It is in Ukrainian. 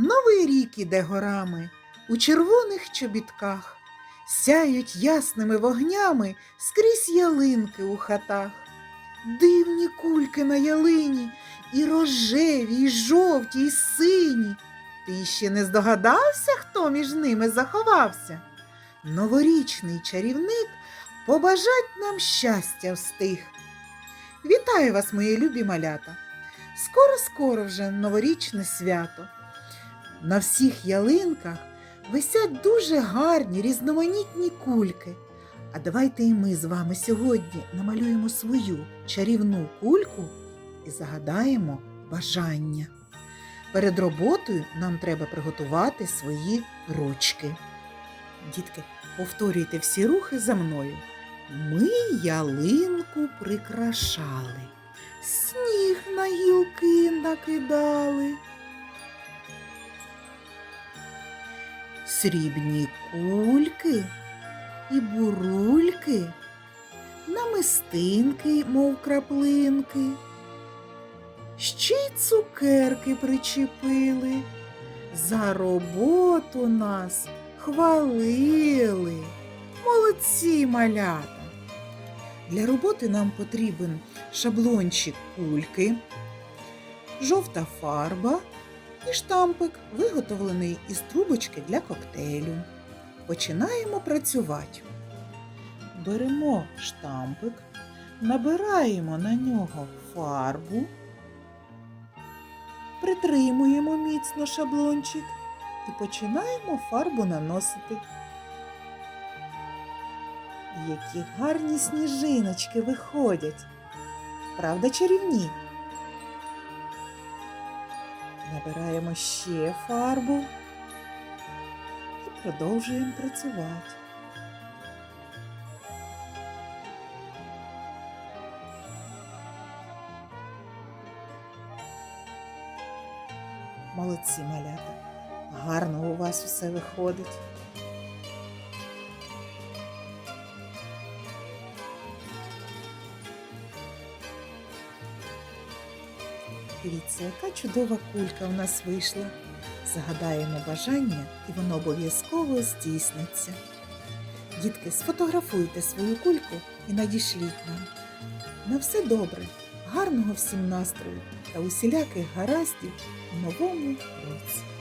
Новий рік іде горами у червоних чобітках, сяють ясними вогнями скрізь ялинки у хатах. Дивні кульки на ялині, і рожеві, і жовті, і сині. Ти ще не здогадався, хто між ними заховався? Новорічний чарівник побажать нам щастя встиг. Вітаю вас, мої любі малята! Скоро-скоро вже новорічне свято. На всіх ялинках висять дуже гарні різноманітні кульки. А давайте і ми з вами сьогодні намалюємо свою чарівну кульку і загадаємо бажання. Перед роботою нам треба приготувати свої ручки. Дітки, повторюйте всі рухи за мною. Ми ялинку прикрашали, сніг на гілки накидали. Срібні кульки і бурульки, намистинки, мов краплинки. Ще й цукерки причепили, за роботу нас хвалили. Молодці малята. Для роботи нам потрібен шаблончик кульки, жовта фарба і штампик, виготовлений із трубочки для коктейлю. Починаємо працювати. Беремо штампик, набираємо на нього фарбу, притримуємо міцно шаблончик і починаємо фарбу наносити. Які гарні сніжиночки виходять. Правда, чарівні? Набираємо ще фарбу і продовжуємо працювати. Молодці малята. Гарно у вас усе виходить. Дивіться, яка чудова кулька у нас вийшла. Загадаємо бажання, і воно обов'язково здійсниться. Дітки, сфотографуйте свою кульку і надішліть нам. На все добре, гарного всім настрою та усіляких гараздів у новому році.